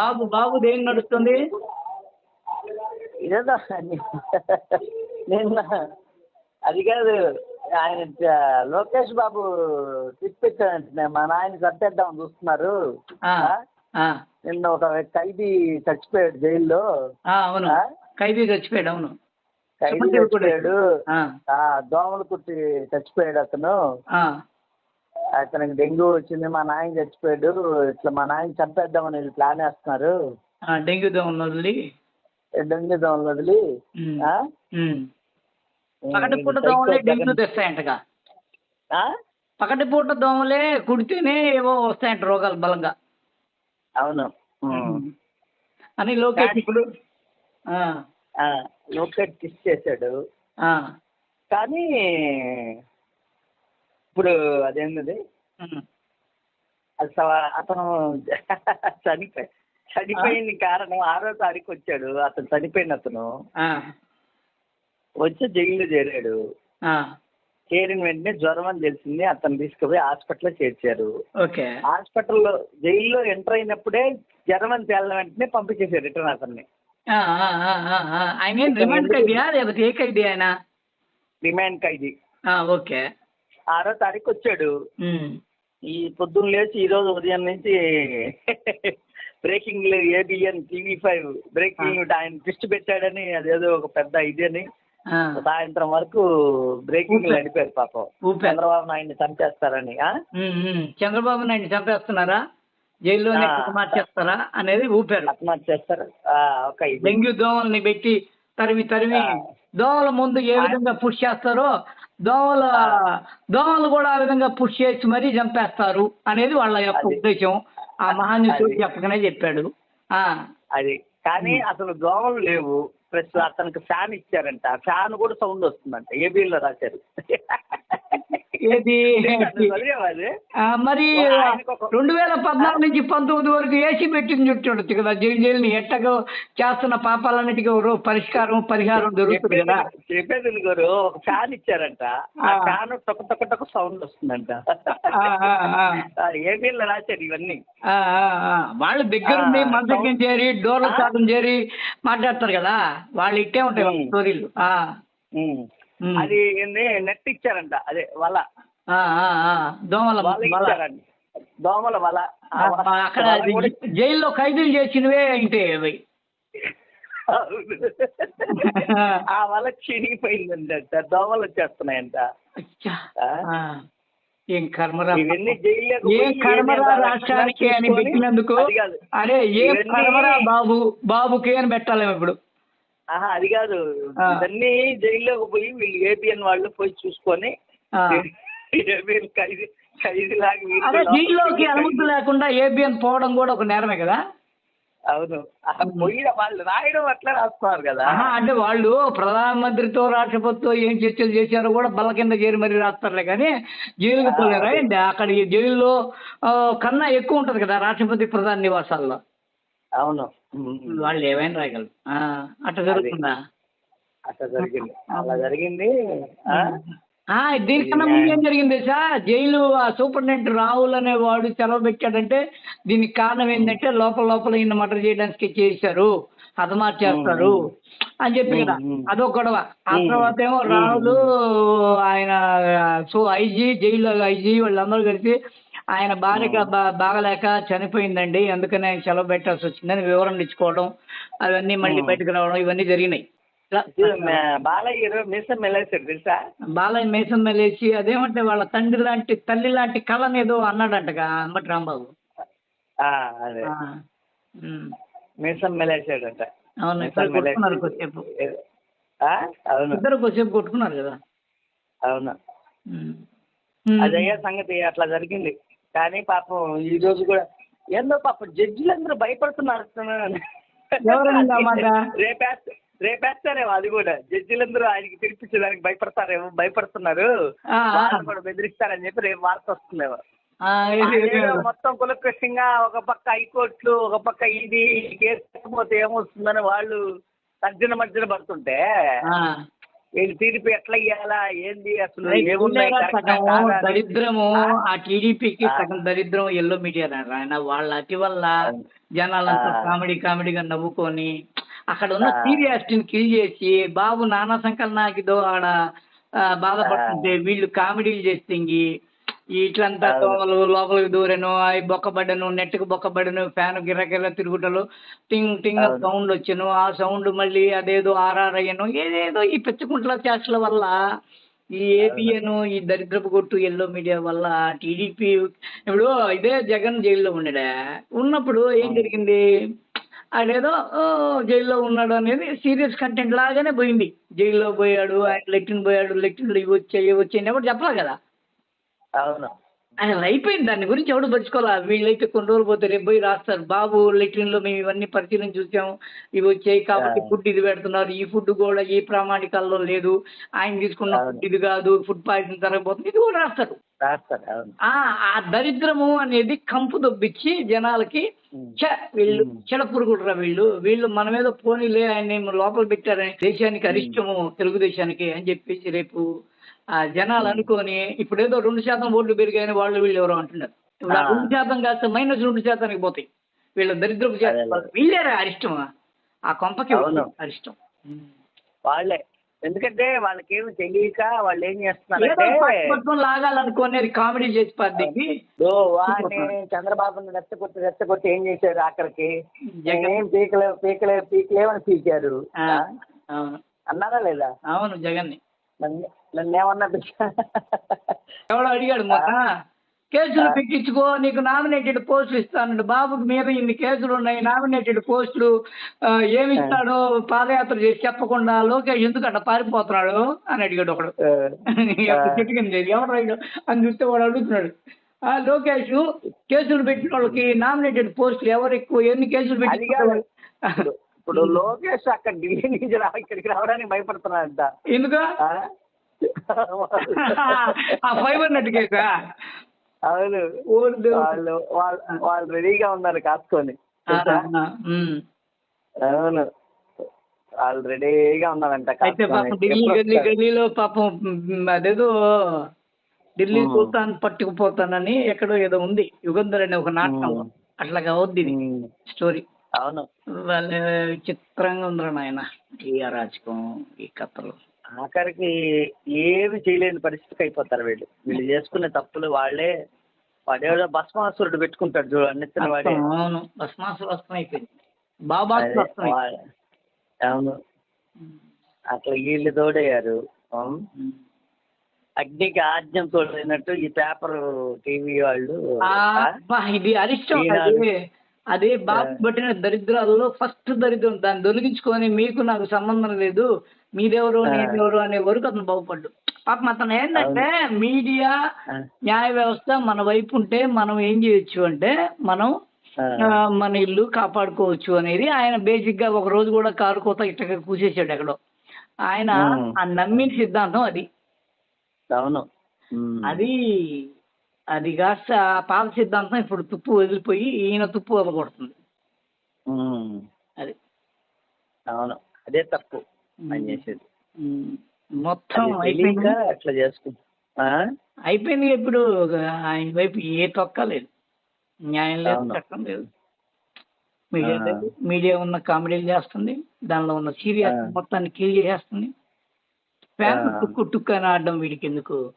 బాబు బాబు దేని నడుస్తుంది? ఏదో నిన్న అది కాదు ఆయన లోకేష్ బాబు తిప్పించాడంటే మా నాయన చంపేద్దామని చూస్తున్నారు. నిన్న ఒక ఖైదీ చచ్చిపోయాడు జైల్లో. ఆ, అవును. ఆ? ఖైదీ చచ్చిపోయాడు అవును. ఖైదీ. చచ్చిపోయాడు. దోమలు కుట్టి చచ్చిపోయాడు అతను. అతనికి డెంగ్యూ వచ్చింది మా నాయన చచ్చిపోయాడు ఇట్లా మా నాయన చంపేద్దామని వీళ్ళు ప్లాన్ వేస్తున్నారు. డెంగ్యూ దోమలు వదిలి? డెంగ్యూ దోమలు వదిలి పగటిపూట దోమలే డెంగ్యూ తెస్తాయంటగా? పగటిపూట దోమలే కుడితేనే ఏవో వస్తాయంట రోగాలు బలంగా. అవును. అని లోకేష్ ఇప్పుడు లోకేట్ కిస్ చేశాడు. ఆ, కానీ ఇప్పుడు అదేంటది? సవ- అతను చనిపోయి చనిపోయిన కారణం ఆరో తారీఖు వచ్చాడు అతను చనిపోయిన అతను. వచ్చి జైల్లో చేరాడు. చేరిన వెంటనే జ్వరం అని తెలిసింది. అతను తీసుకుపోయి హాస్పిటల్లో చేర్చారు. ఓకే. హాస్పిటల్లో జైల్లో ఎంటర్ అయినప్పుడే జ్వరం అని తేలిన వెంటనే పంపించేశారు రిటర్న్ అతన్ని. ఆయన రిమాండ్ ఖైదీయా లేకపోతే ఏ ఖైదీ ఆయన? రిమాండ్ ఖైదీ ఓకే. ఆరో తారీఖు వచ్చాడు ఈ పొద్దున్న లేచి ఈ రోజు ఉదయం నుంచి breaking ABN TV five breaking ఆయన ట్విస్ట్ పెట్టాడని అదేదో ఒక పెద్ద ఇదని సాయంత్రం వరకు బ్రేకింగ్ నడిపారు పాపం. చంద్రబాబు నాయుడిని చంపేస్తారని. చంద్రబాబు నాయుడు చంపేస్తున్నారా? జైల్లోనే. కుక్క మార్చేస్తారా అనేది ఊపారు. ఆత్మహత్య చేస్తారు. ఆ, ఒక ఇది. డెంగ్యూ దోమల్ని పెట్టి తరిమి తరిమి. దోమల ముందు ఏ విధంగా పుష్ చేస్తారో దోమల దోమలు కూడా ఆ విధంగా పుష్ చేసి మరీ చంపేస్తారు అనేది వాళ్ళ యొక్క. ఉద్దేశం. ఆ మహాన్యుడు. చెప్పకనే చెప్పాడు. ఆ. అది. కానీ అసలు దోమలు లేవు. ప్లస్ అతనికి ఫ్యాన్ ఇచ్చారంట. ఫ్యాన్ కూడా సౌండ్ వస్తుందంట. ఏబిఎన్లో రాశారు. ఏది మరి రెండు వేల పద్నాలుగు నుంచి పంతొమ్మిది వరకు ఏసీ పెట్టింది చుట్టూ కదా జైలు జైలుని ఎట్టగో చేస్తున్న పాపాలన్నిటికీ పరిష్కారం పరిహారం దొరుకుతుంది కదా చెప్పేది గారు ఒక ఫ్యాన్ ఇచ్చారంట ఆ. ఫ్యాన్ టొక్క టొక్క టొక్క సౌండ్ వస్తుందంట లో రాశారు ఇవన్నీ. వాళ్ళు దగ్గరుండి ఆ, మంచం చేరి డోర్ల? సాధం చేరి మాట్లాడతారు కదా వాళ్ళు ఇట్టే ఉంటాయి. స్టోరీలు. అది ఏంది? నెట్ ఇచ్చారంట. అదే వల. ఆ, ఆ, ఆ. దోమల. ఇచ్చారంట దోమల వల. అక్కడ జైల్లో ఖైదీలు చేసినవే ఇంటే అవి. ఆ వల చినిగిపోయిందంట. దోమలు వచ్చేస్తున్నాయంట. ఏం కర్మరా? ఏం కర్మరా రాష్ట్రానికి అని పెట్టినందుకు? అరే ఏం కర్మరా బాబు? బాబుకి అని పెట్టాలేమో ఇప్పుడు. అది కాదు. ఇవన్నీ జైల్లోకి పోయి వీళ్ళు ఏబిఎన్ వాళ్ళు పోయి చూసుకొని అదే జైల్లోకి అనుమతి లేకుండా ఏబిఎన్ పోవడం కూడా ఒక నేరమే కదా? అవును. వాళ్ళు రాయడం అట్లా రాస్తున్నారు కదా. అంటే వాళ్ళు ప్రధానమంత్రితో రాష్ట్రపతితో ఏం చర్చలు చేశారో కూడా బల్ల కింద చేరి మరీ రాస్తారులే కానీ జైలుకి పోలేరా ఏంటి అక్కడ జైల్లో కన్నా ఎక్కువ ఉంటది కదా రాష్ట్రపతి ప్రధాన నివాసాల్లో? అవును. వాళ్ళు ఏమైనా రాయగలరు. అట్లా జరుగుతుందా? అట్లా జరిగింది. అలా జరిగింది. దీనికన్నా ముందు ఏం జరిగింది సార్ జైలు ఆ సూపరింటెండెంట్ రాహుల్ అనేవాడు సెలవు పెట్టాడంటే దీనికి కారణం ఏంటంటే లోపల లోపల ఈయన మర్డర్ చేయడానికి చేశారు. హతమార్చేస్తారు అని చెప్పి కదా. అదొక గొడవ. ఆ తర్వాత ఏమో రాహుల్ ఆయన సో ఐజీ జైలు ఐజీ వాళ్ళందరూ కలిసి ఆయన భార్య బా- బాగలేక చనిపోయిందండి. అందుకని ఆయన సెలవు పెట్టాల్సి వచ్చిందని వివరణ ఇచ్చుకోవడం అవన్నీ మళ్ళీ. బయటకు రావడం ఇవన్నీ జరిగినాయి. బాలయ్య మీసం తెలుసా? బాలయ్య మేసం లేచి అదేమంటే వాళ్ళ తండ్రి లాంటి తల్లి లాంటి కళని ఏదో అన్నాడంటగా అంబటి రాంబాబు. ఆ, అదే. మీసం మెల్లేశాడంట అవును ఇద్దరు కొట్టుకున్నారు మెలేసి- కొద్దిసేపు? అవును. ఇద్దరు కొద్దిసేపు కొట్టుకున్నారు కదా. అవును. అదయ్యే సంగతి అట్లా జరిగింది. కానీ పాపం ఈ రోజు కూడా ఏందో పాపం జడ్జిలందరూ భయపడుతున్నారు ఎవరండి ఆ మాట? రేపేస్త రేపేస్తారేమో అది కూడా జడ్జిలందరూ ఆయనకి పిలిపించడానికి భయపడతారేమో భయపడుతున్నారు. వాళ్ళని కూడా బెదిరిస్తారని చెప్పి రేపు వార్త వస్తుందేమో మొత్తం కులకృష్ణంగా ఒక పక్క హైకోర్టులు ఒక పక్క ఇది కేసు పోతే ఏమొస్తుందని వాళ్ళు తర్జన మర్జన పడుతుంటే. వీళ్ళు తీర్పు ఎట్లా ఇయ్యాలా ఏంది అసలు. దరిద్రము ఆ? టీడీపీకి. సగం దరిద్రం ఎల్లో మీడియా ఆయన వాళ్ళ అతి వల్ల. జనాలంతా. కామెడీ కామెడీగా నవ్వుకొని అక్కడ ఉన్న. సీరియాసిటీని కిల్ చేసి బాబు నానా సంకలనాకిదో ఆడ ఆ, బాధపడుతుంటే వీళ్ళు కామెడీలు చేస్తే ఇట్లంతా. దోమలు లోపలికి దూరను అవి బొక్కబడ్డను నెట్కి బొక్కబడ్డను ఫ్యాన్ గిర్రగిర్ర తిరుగుటలు టింగ్ టింగ్. సౌండ్ వచ్చాను ఆ సౌండ్ మళ్ళీ అదేదో ఆర్ఆర్ అయ్యాను ఏదేదో ఈ పెచ్చుకుంట్ల చేష్టల వల్ల ఈ ఏబిఎన్ ఈ దరిద్రపు కొట్టు ఎల్లో మీడియా వల్ల టీడీపీ ఇప్పుడు ఇదే జగన్ జైల్లో ఉన్నాడా? ఉన్నప్పుడు ఏం జరిగింది? ఓ, జైల్లో ఉన్నాడు అనేది సీరియస్ కంటెంట్ లాగానే పోయింది. జైల్లో పోయాడు ఆయన లెట్రిన్ పోయాడు లెట్రిన్లు ఇవి వచ్చాయి ఇవి వచ్చాయి ఎవరు చెప్పలే కదా? అవును. అసలు అయిపోయింది. దాని గురించి ఎవడు పరుచుకోవాలా వీళ్ళైతే కొన్ని రోజులు పోతే రేపు పోయి రాస్తారు. బాబు లెట్రిన్లో మేము ఇవన్నీ పరిశీలన చూసాము. ఇవి వచ్చాయి కాబట్టి. ఫుడ్ ఇది పెడుతున్నారు. ఈ ఫుడ్ కూడా ఈ ప్రామాణికాల్లో లేదు. ఆయన తీసుకున్న. ఫుడ్ ఇది కాదు. ఫుడ్ పాయిజన్ జరగబోతుంది ఇది కూడా రాస్తారు. ఆ ఆ దరిద్రము అనేది కంపు దొబ్బిచ్చి జనాలకి. ఛ వీళ్ళు ఉమ్. చెడ పురుగుడురా వీళ్ళు. వీళ్ళు మన మీద పోనీలే ఆయన లోపల పెట్టారని దేశానికి అరిష్టము తెలుగుదేశానికి అని చెప్పేసి రేపు జనాలు అనుకొని ఇప్పుడు ఏదో రెండు శాతం ఓట్లు పెరిగాయని వాళ్ళు వీళ్ళు ఎవరో అంటున్నారు. ఇప్పుడు ఆ. రెండు శాతం కాస్త మైనస్ రెండు శాతానికి పోతాయి. వీళ్ళ దరిద్రపు వీళ్ళేరా అరిష్టమా ఆ కొంపకి. అరిష్టం వాళ్ళే. ఎందుకంటే వాళ్ళకి ఏమి తెలియక వాళ్ళు ఏం పట్టుకొని లాగాలనుకోని కామెడీ చేసి పద్ధతి చంద్రబాబుని రెచ్చగొట్టి రెచ్చగొట్టి ఏం చేశారు జగన్. ఏం పీకలేవు పీకలేవు పీకలేవని పీకారు. అన్నారా లేదా? అవును జగన్ని. ఎవడో అడిగాడు మొన్న కేసులు. పెట్టించుకో నీకు నామినేటెడ్ పోస్టులు ఇస్తాను బాబుకి మీద ఇన్ని కేసులు ఉన్నాయి నామినేటెడ్ పోస్టులు ఏమి ఇస్తాడో పాదయాత్ర చేసి చెప్పకుండా లోకేష్ ఎందుకంట పారిపోతున్నాడు అని అడిగాడు ఒకడు. చెట్టు కింద ఎవడు రైడు అని చూస్తే వాడు అడుగుతున్నాడు. ఆ లోకేష్ కేసులు పెట్టిన వాళ్ళకి నామినేటెడ్ పోస్టులు ఎవరు ఎక్కువ? ఎన్ని కేసులు. పెట్టి ఇప్పుడు- లోకేష్ అక్కడ ఢిల్లీ నుంచి ఇక్కడికి రావడానికి భయపడుతున్నాడంట. ఎందుకు? ఆ? ఫైబర్ నెట్ కేసా అవును. వాళ్ళు వాళ్ళు వాళ్ళు రెడీగా ఉన్నారు కాసుకొని. అవును వాళ్ళు రెడీగా ఉన్నారంట అయితే. పాపం ఢిల్లీ గల్లీ పాపం అదేదో ఢిల్లీ. సుల్తాన్ పట్టుకుపోతానని ఎక్కడో ఏదో ఉంది యుగంధర్ అనే ఒక నాటకం. అట్లాగా అవుద్ది ఉమ్. స్టోరీ అవును వాళ్ళ చిత్రంగా ఉందిరా నాయన ఈ అరాచకం ఈ కథలు ఆఖరికి ఏమి చేయలేని పరిస్థితికి అయిపోతారు వీళ్ళు. వీళ్ళు చేసుకునే తప్పులు వాళ్ళే వాడేదో భస్మాసురుడు పెట్టుకుంటాడు చూడు అన్నిటిని వాడే. అవును. భస్మాసు వస్త్రం అయిపోయింది బాబాసు అదే, వస్త్రం వా- అవును. అట్లా వీళ్ళు తోడయ్యారు. అగ్నికి ఆజ్యం తోడైనట్టు ఈ పేపర్ టీవీ వాళ్ళు ఇది అరిష్టం. అదే బాబు. పట్టిన దరిద్రాలలో ఫస్ట్ దరిద్రం. దాన్ని తొలగించుకొని మీకు నాకు సంబంధం లేదు. మీదెవరు. నేనెవరు అనే వరకు అతను బాగుపడ్డు. పాపం అతను ఏంటంటే మీడియా న్యాయ వ్యవస్థ మన వైపు ఉంటే మనం ఏం చేయొచ్చు అంటే మనం మన ఇల్లు కాపాడుకోవచ్చు అనేది ఆయన బేసిక్గా ఒక రోజు కూడా కారు కోత ఇట్టగా కూసేసాడు ఎక్కడో. ఆయన ఉమ్. ఆ నమ్మిన సిద్ధాంతం అది. అవును. ఉమ్. అది అది కాస్త పాత సిద్ధాంతం ఇప్పుడు తుప్పు వదిలిపోయి ఈయన తుప్పు ఉమ్. అది. అవును. అదే తప్పు అని చేసేది. మొత్తం అయిపోయింది? అట్లా చేసుకుంటా ఆ? అయిపోయింది ఇప్పుడు ఆయన వైపు ఏ తొక్క లేదు. న్యాయం లేదు. చట్టం లేదు. మీడియా మీడియా ఉన్న కామెడీలు చేస్తుంది. దానిలో ఉన్న సీరియస్ ఆ. మొత్తాన్ని కిల్ చేసేస్తుంది ఫ్యాన్. టుక్కు టుక్కు అని ఆడడం వీడికి ఎందుకు